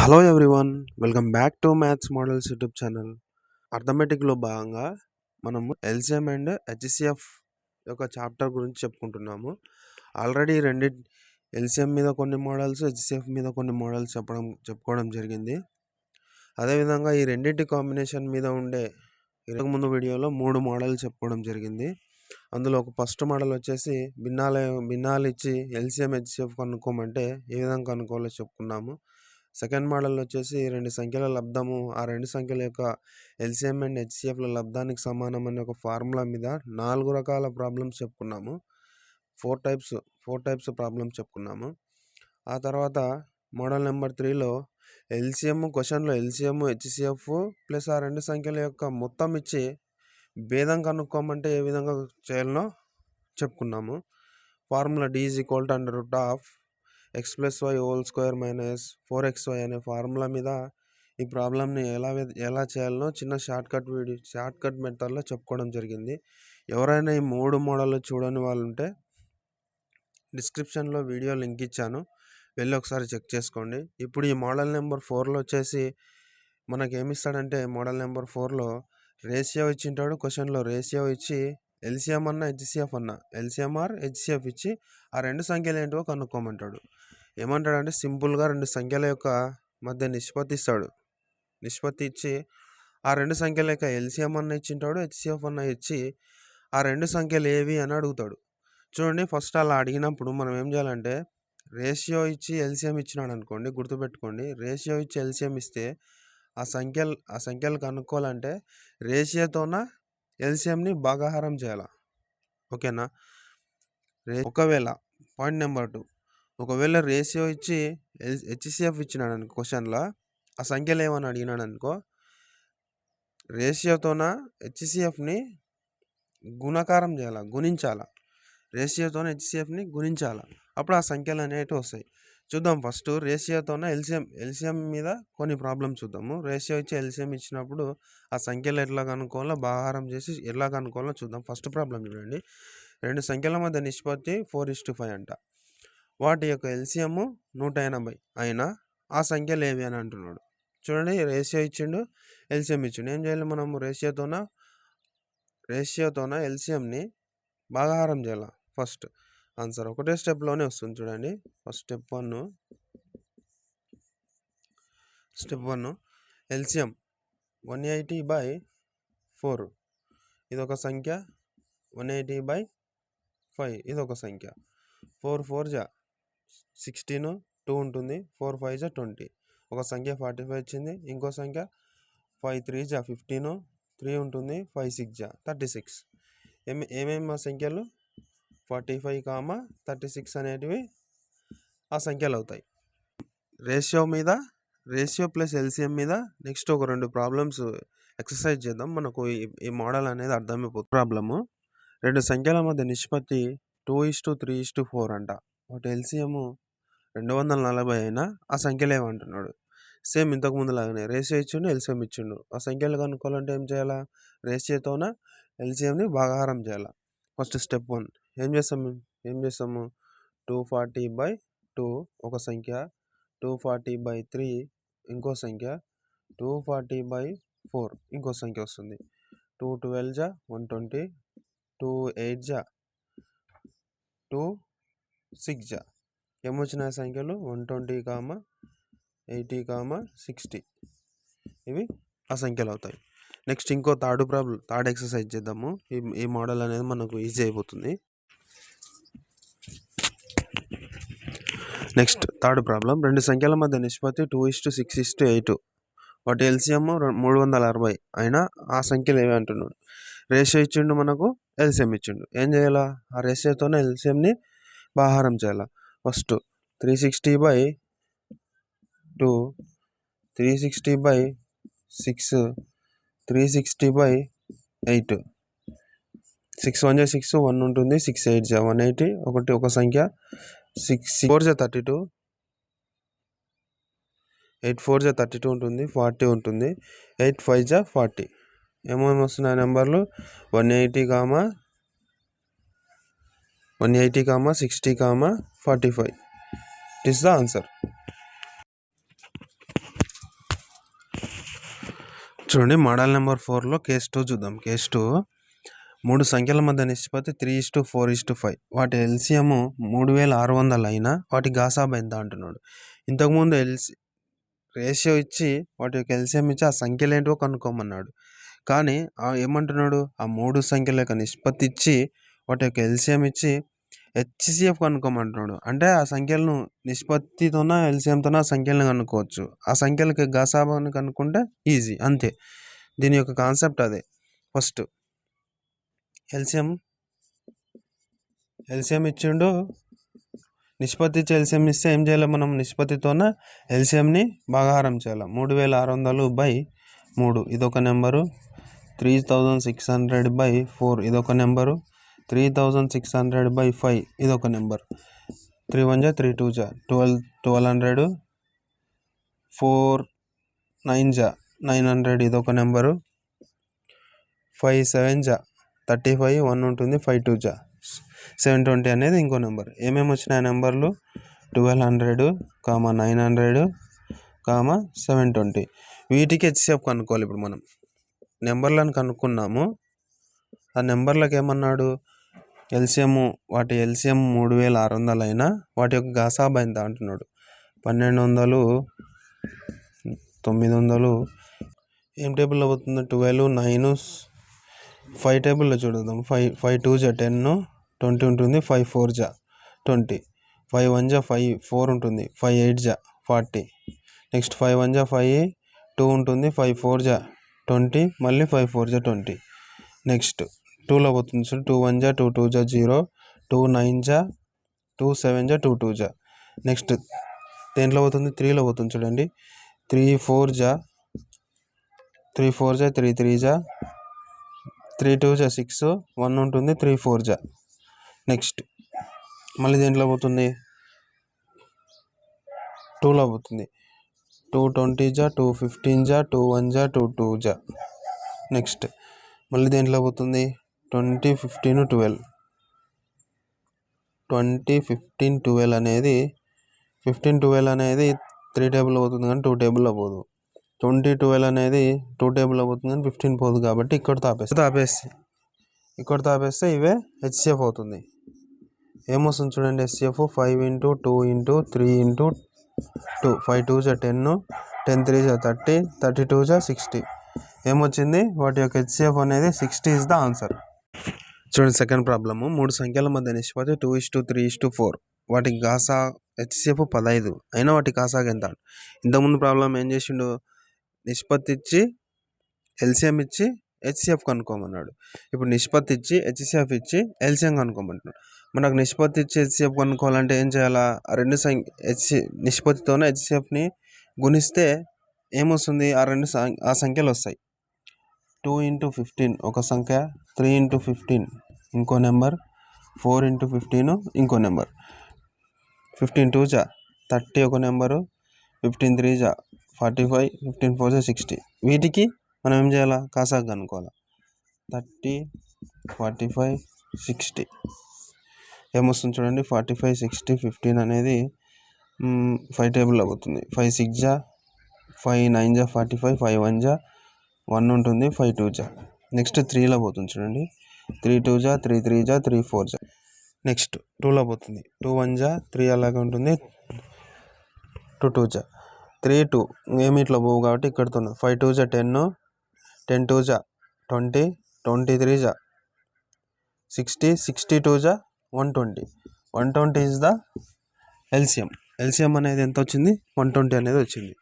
Hello everyone welcome back to maths models YouTube channel. అర్థమెటిక్లో భాగంగా మనము LCM and HCF యొక్క chapter గురించి చెప్పుకుంటున్నాము. ఆల్రెడీ రెండు ఎల్సిఎం మీద కొన్ని మోడల్స్ హెచ్సిఎఫ్ మీద కొన్ని మోడల్స్ చెప్పడం చెప్పుకోవడం జరిగింది. అదేవిధంగా ఈ రెండింటి కాంబినేషన్ మీద ఉండే ఇంతకుముందు వీడియోలో మూడు మోడల్ చెప్పుకోవడం జరిగింది. అందులో ఒక ఫస్ట్ మోడల్ వచ్చేసి భిన్నాల భిన్నాలు ఇచ్చి ఎల్సిఎం హెచ్సిఎఫ్ కనుక్కోమంటే ఏ విధంగా కనుక్కోవాలో చెప్పుకున్నాము. సెకండ్ మోడల్ వచ్చేసి రెండు సంఖ్యల లబ్ధము. ఆ రెండు సంఖ్యల యొక్క ఎల్సిఎం అండ్ హెచ్సిఎఫ్ల లబ్ధానికి సమానం అనే ఒక ఫార్ములా మీద నాలుగు రకాల ప్రాబ్లమ్స్ చెప్పుకున్నాము. Four types four types problems చెప్పుకున్నాము. ఆ తర్వాత మోడల్ నెంబర్ త్రీలో ఎల్సిఎం క్వశ్చన్లో ఎల్సిఎం హెచ్సిఎఫ్ ప్లస్ ఆ రెండు సంఖ్యల యొక్క మొత్తం ఇచ్చి భేదం కనుక్కోమంటే ఏ విధంగా చేయాలనో చెప్పుకున్నాము. Formula DG is equal to under root of x plus y whole square minus four x y అనే ఫార్ములా మీద ఈ ప్రాబ్లమ్ని ఎలా ఎలా చేయాలనో చిన్న షార్ట్కట్ వీడియో షార్ట్కట్ మెథడ్లో చెప్పుకోవడం జరిగింది. ఎవరైనా ఈ మూడు మోడల్ చూడని వాళ్ళు ఉంటే డిస్క్రిప్షన్లో వీడియో లింక్ ఇచ్చాను. వెళ్ళి ఒకసారి చెక్ చేసుకోండి. ఇప్పుడు ఈ మోడల్ నెంబర్ ఫోర్లో వచ్చేసి మనకి ఏమి ఇస్తాడంటే మోడల్ నెంబర్ ఫోర్లో రేషియో ఇచ్చింటాడు క్వశ్చన్లో రేషియో ఇచ్చి ఎల్సిఎం అన్న హెచ్సిఎఫ్ అన్న ఎల్సిఎంఆర్ హెచ్సిఎఫ్ ఇచ్చి ఆ రెండు సంఖ్యలు ఏంటో కనుక్కోమంటాడు. ఏమంటాడంటే సింపుల్గా రెండు సంఖ్యల యొక్క మధ్య నిష్పత్తి ఇస్తాడు నిష్పత్తి ఇచ్చి ఆ రెండు సంఖ్యల యొక్క ఎల్సిఎం అన్న ఇచ్చింటాడు హెచ్సిఎఫ్ అన్న ఇచ్చి ఆ రెండు సంఖ్యలు ఏవి అని అడుగుతాడు. చూడండి ఫస్ట్ అలా అడిగినప్పుడు మనం ఏం చేయాలంటే రేషియో ఇచ్చి ఎల్సిఎం ఇచ్చినాడు అనుకోండి గుర్తుపెట్టుకోండి రేషియో ఇచ్చి ఎల్సిఎం ఇస్తే ఆ సంఖ్యలు ఆ సంఖ్యలు కనుక్కోవాలంటే రేషియోతోన ఎల్సిఎంని భాగాహారం చేయాలి? ఓకేనా? రే ఒకవేళ పాయింట్ నెంబర్ టూ. ఒకవేళ రేషియో ఇచ్చి ఎల్ హెచ్సిఎఫ్ ఇచ్చినాడు అనుకో క్వశ్చన్లో ఆ సంఖ్యలు ఏమని అడిగినాడు అనుకో రేషియోతోన హెచ్సిఎఫ్ని గుణకారం చేయాలి? గుణించాల? రేషియోతోన హెచ్సిఎఫ్ని గుణించాల? అప్పుడు ఆ సంఖ్యలు అనేవి వస్తాయి. చూద్దాం ఫస్ట్ రేషియోతోన ఎల్సిఎం ఎల్సిఎం మీద కొన్ని ప్రాబ్లమ్స్ చూద్దాము. రేషియో ఇచ్చి ఎల్సిఎం ఇచ్చినప్పుడు ఆ సంఖ్యలు ఎట్లా కనుక్కోవాలో భాగాహారం చేసి ఎలా కనుక్కోవాలో చూద్దాం. ఫస్ట్ ప్రాబ్లం చూడండి. రెండు సంఖ్యల మధ్య నిష్పత్తి ఫోర్ ఇస్టు ఫైవ్ అంట. వాటి యొక్క ఎల్సిఎం నూట ఎనభై అయినా ఆ సంఖ్యలు ఏవి అని అంటున్నాడు. చూడండి రేషియో ఇచ్చిండు ఎల్సిఎం ఇచ్చిండు. ఏం చేయాలి మనము? రేషియోతోన రేషియోతోన ఎల్సిఎంని భాగాహారం చేయాలి? ఫస్ట్ ఆన్సర్ ఒకటే స్టెప్లోనే వస్తుంది చూడండి. First step one. Step one. LCM one eighty by four. ఇది ఒక సంఖ్య. One eighty by five. ఇది ఒక సంఖ్య. ఫోర్ ఫోర్ జా సిక్స్టీన్ టూ ఉంటుంది. ఫోర్ ఫైవ్ జా ట్వంటీ. ఒక సంఖ్య ఫార్టీ ఫైవ్ వచ్చింది ఇంకో సంఖ్య ఫైవ్ త్రీ జా ఫిఫ్టీన్. త్రీ ఉంటుంది. ఫైవ్ సిక్స్ జా థర్టీ సిక్స్. ఏమి ఏమేమి సంఖ్యలు? Forty five comma thirty six అనేటివి ఆ సంఖ్యలు అవుతాయి. రేషియో మీద రేషియో ప్లస్ ఎల్సిఎం మీద నెక్స్ట్ ఒక రెండు ప్రాబ్లమ్స్ ఎక్సర్సైజ్ చేద్దాం. మనకు ఈ ఈ మోడల్ అనేది అర్థమైపోతుంది. ప్రాబ్లము రెండు సంఖ్యల మధ్య నిష్పత్తి two is to three is to four అంట. ఒకటి ఎల్సిఎం రెండు వందల నలభై అయినా ఆ సంఖ్యలు ఏమంటున్నాడు సేమ్ ఇంతకు ముందు లాగానే రేషియో ఇచ్చిండు ఎల్సిఎం ఇచ్చిండు. ఆ సంఖ్యలు కనుక్కోవాలంటే ఏం చేయాలా? రేషియోతోన ఎల్సిఎంని భాగాహారం చేయాలి? First step one. ఏం చేస్తాము ఏం చేస్తాము టూ ఫార్టీ బై టూ ఒక సంఖ్య. టూ ఫార్టీ బై త్రీ ఇంకో సంఖ్య. టూ ఫార్టీ బై ఫోర్ ఇంకో సంఖ్య వస్తుంది. టూ ట్వెల్వ్ జా? One twenty. టూ ఎయిట్ జా? టూ సిక్స్ జా? ఏమొచ్చిన సంఖ్యలు? One twenty comma? Eighty comma? Sixty. ఇవి ఆ సంఖ్యలు అవుతాయి. నెక్స్ట్ ఇంకో థర్డ్ ప్రాబ్లం థర్డ్ ఎక్సర్సైజ్ చేద్దాము. ఈ ఈ మోడల్ అనేది మనకు ఈజీ అయిపోతుంది. నెక్స్ట్ థర్డ్ ప్రాబ్లం రెండు సంఖ్యల మధ్య నిష్పత్తి two is to six is to eight వాటి ఎల్సిఎం మూడు వందల అరవై. అయినా ఆ సంఖ్యలు ఏవి అంటున్నాడు? రేషియో ఇచ్చిండు మనకు ఎల్సిఎం ఇచ్చిండు. ఏం చేయాలా? ఆ రేషియోతోనే ఎల్సిఎంని బాహారం చేయాలి? First three sixty by two three sixty by six three sixty by eight six one జా సిక్స్ వన్ ఉంటుంది. సిక్స్ ఎయిట్ జా వన్ ఎయిటీ ఒకటి ఒక సంఖ్య. సిక్స్ ఫోర్ జా థర్టీ టూ. ఎయిట్ ఫోర్ జా థర్టీ టూ ఉంటుంది ఫార్టీ ఉంటుంది. ఎయిట్ ఫైవ్ జా ఫార్టీ. ఏమేమి వస్తున్నాయి నెంబర్లు? One eighty comma? One eighty comma? Sixty comma? Forty five. It is the answer చూడండి మోడల్ నెంబర్ ఫోర్లో కేస్ టూ చూద్దాం. కేస్ టూ మూడు సంఖ్యల మధ్య నిష్పత్తి three is to four is to five వాటి ఎల్సిఎం మూడు వేల ఆరు వందలు అయినా వాటి గాసాబ్ ఎంత అంటున్నాడు. ఇంతకుముందు ఎల్సి రేషియో ఇచ్చి వాటి యొక్క ఎల్సిఎం ఇచ్చి ఆ సంఖ్యలు ఏంటో కనుక్కోమన్నాడు. కానీ ఆ ఏమంటున్నాడు? ఆ మూడు సంఖ్యల యొక్క నిష్పత్తి ఇచ్చి వాటి యొక్క ఎల్సిఎం ఇచ్చి హెచ్సిఎఫ్ కనుక్కోమంటున్నాడు. అంటే ఆ సంఖ్యలను నిష్పత్తితోన ఎల్సిఎంతోన ఆ సంఖ్యలను కనుక్కోవచ్చు. ఆ సంఖ్యలకి గసాబాన్ని కనుక్కుంటే ఈజీ అంతే. దీని యొక్క కాన్సెప్ట్ అదే. ఫస్ట్ ఎల్సిఎం ఎల్సిఎం ఇచ్చిండు. నిష్పత్తి ఇచ్చి ఎల్సిఎం ఇస్తే ఏం చేయాలి మనం? నిష్పత్తితోన ఎల్సిఎంని భాగాహారం చేయాలి. మూడు వేల ఆరు వందలు బై మూడు. ఇదొక number. Three thousand six hundred by four. ఇదొక number. Three thousand six hundred by five. ఇదొక నెంబర్. త్రీ వన్ జా త్రీ టూ జా. Twelve twelve hundred. Four nine జా. Nine hundred. ఇదొక నెంబరు. ఫైవ్ సెవెన్ జా. థర్టీ ఫైవ్ వన్ ఉంటుంది five two జా. Seven twenty అనేది ఇంకో నెంబర్. ఏమేమి వచ్చినాయి నెంబర్లు? Twelve hundred comma nine hundred comma seven twenty. వీటికి హెచ్సిఎఫ్ కనుక్కోవాలి ఇప్పుడు మనం. నెంబర్లను కనుక్కున్నాము. ఆ నెంబర్లకు ఏమన్నాడు? ఎల్సిఎం వాటి ఎల్సిఎం మూడు వేల ఆరు వందలు అయినా వాటి యొక్క గసాబ్ ఎంత అంటున్నాడు. పన్నెండు వందలు తొమ్మిది వందలు. ఏం టేబుల్లో అవుతుంది? ట్వెల్వ్ నైన్ ఫైవ్ టేబుల్లో చూడదాం ఫైవ్ ఫైవ్ టూ జా టెన్ ట్వంటీ ఉంటుంది ఫైవ్ ఫోర్ జా ట్వంటీ. ఫైవ్ వన్ జా ఫైవ్ ఫోర్ ఉంటుంది ఫైవ్ ఎయిట్ జా ఫార్టీ. నెక్స్ట్ ఫైవ్ వన్ జా ఫైవ్ టూ ఉంటుంది ఫైవ్ ఫోర్ జా ట్వంటీ. మళ్ళీ ఫైవ్ ఫోర్ జా ట్వంటీ. నెక్స్ట్ టూలో పోతుంది చూడు టూ వన్ జా టూ టూ జా జీరో. టూ నైన్ జా టూ సెవెన్ జా టూ టూ జా. నెక్స్ట్ దేంట్లో పోతుంది? త్రీలో పోతుంది చూడండి. త్రీ ఫోర్ జా త్రీ ఫోర్ జా త్రీ త్రీ జా త్రీ టూ జా సిక్స్ వన్ ఉంటుంది త్రీ ఫోర్ జా. నెక్స్ట్ మళ్ళీ దేంట్లో పోతుంది? టూలో పోతుంది. టూ ట్వంటీ జా టూ ఫిఫ్టీన్ జా టూ వన్ జా టూ టూ జా. నెక్స్ట్ మళ్ళీ దేంట్లో పోతుంది? Twenty fifteen twelve. Twenty fifteen twelve అనేది ఫిఫ్టీన్ ట్వెల్వ్ అనేది త్రీ టేబుల్లో పోతుంది కానీ టూ టేబుల్లో పోదు. ట్వంటీ ట్వెల్వ్ అనేది టూ టేబుల్ అవుతుంది కానీ ఫిఫ్టీన్ పోదు కాబట్టి ఇక్కడ తాపేస్తే తాపేసి ఇక్కడ తాపేస్తే ఇవే హెచ్సిఎఫ్ అవుతుంది. ఏమొస్తుంది చూడండి HCF? Five into two into three into two. Five two జా టెన్ టెన్ త్రీ జా థర్టీ థర్టీ టూ జా సిక్స్టీ. ఏమొచ్చింది వాటి యొక్క హెచ్సిఎఫ్ అనేది సిక్స్టీ ఇస్ ద ఆన్సర్. చూడండి సెకండ్ ప్రాబ్లము. మూడు సంఖ్యల మధ్య నిష్పత్తి two is to three is to four. వాటి గాసా హెచ్సిఎఫ్ పదహైదు అయినా వాటి కాసాగ ఎంత? ఇంతకుముందు ప్రాబ్లం ఏం చేసిండు? నిష్పత్తి ఇచ్చి ఎల్సిఎం ఇచ్చి హెచ్సిఎఫ్ కనుక్కోమన్నాడు. ఇప్పుడు నిష్పత్తి ఇచ్చి హెచ్సిఎఫ్ ఇచ్చి ఎల్సిఎం కనుక్కోమంటున్నాడు. మనకు నిష్పత్తి ఇచ్చి హెచ్సిఎఫ్ కనుక్కోవాలంటే ఏం చేయాలా? ఆ రెండు సంఖ్య హెచ్సి నిష్పత్తితోనే హెచ్సిఎఫ్ని గుణిస్తే ఏమొస్తుంది? ఆ రెండు సం ఆ సంఖ్యలు వస్తాయి. టూ ఇంటూ ఫిఫ్టీన్ ఒక సంఖ్య త్రీ ఇంటూ ఫిఫ్టీన్ ఇంకో నెంబర్ ఫోర్ ఇంటూ ఫిఫ్టీన్ ఇంకో నెంబర్. ఫిఫ్టీన్ టూ జా థర్టీ ఒక నెంబరు ఫిఫ్టీన్ త్రీ జా ఫార్టీ ఫైవ్ ఫిఫ్టీన్ ఫోర్ జా సిక్స్టీ. వీటికి మనం ఏం చేయాలా? కాసాకు కనుక్కోవాలి. Thirty forty five sixty. ఏమొస్తుంది చూడండి? ఫార్టీ ఫైవ్ సిక్స్టీ ఫిఫ్టీన్ అనేది ఫైవ్ టేబుల్ అవుతుంది. ఫైవ్ సిక్స్ జా ఫైవ్ నైన్ జా ఫార్టీ ఫైవ్ ఫైవ్ వన్ జా వన్ ఉంటుంది ఫైవ్ టూ జా. నెక్స్ట్ త్రీలో పోతుంది చూడండి. త్రీ టూ జా త్రీ త్రీ జా త్రీ ఫోర్ జా. నెక్స్ట్ టూలో పోతుంది. టూ వన్ జా త్రీ అలాగే ఉంటుంది. టూ టూ జా. త్రీ టూ ఏమి ఇట్లా పోవు కాబట్టి ఇక్కడతో ఫైవ్ టూ జా టెన్ టెన్ టూ జా ట్వంటీ ట్వంటీ త్రీ జా సిక్స్టీ సిక్స్టీ టూ జా one twenty. One twenty is the LCM. LCM అనేది ఎంత వచ్చింది వన్ ట్వంటీ అనేది వచ్చింది.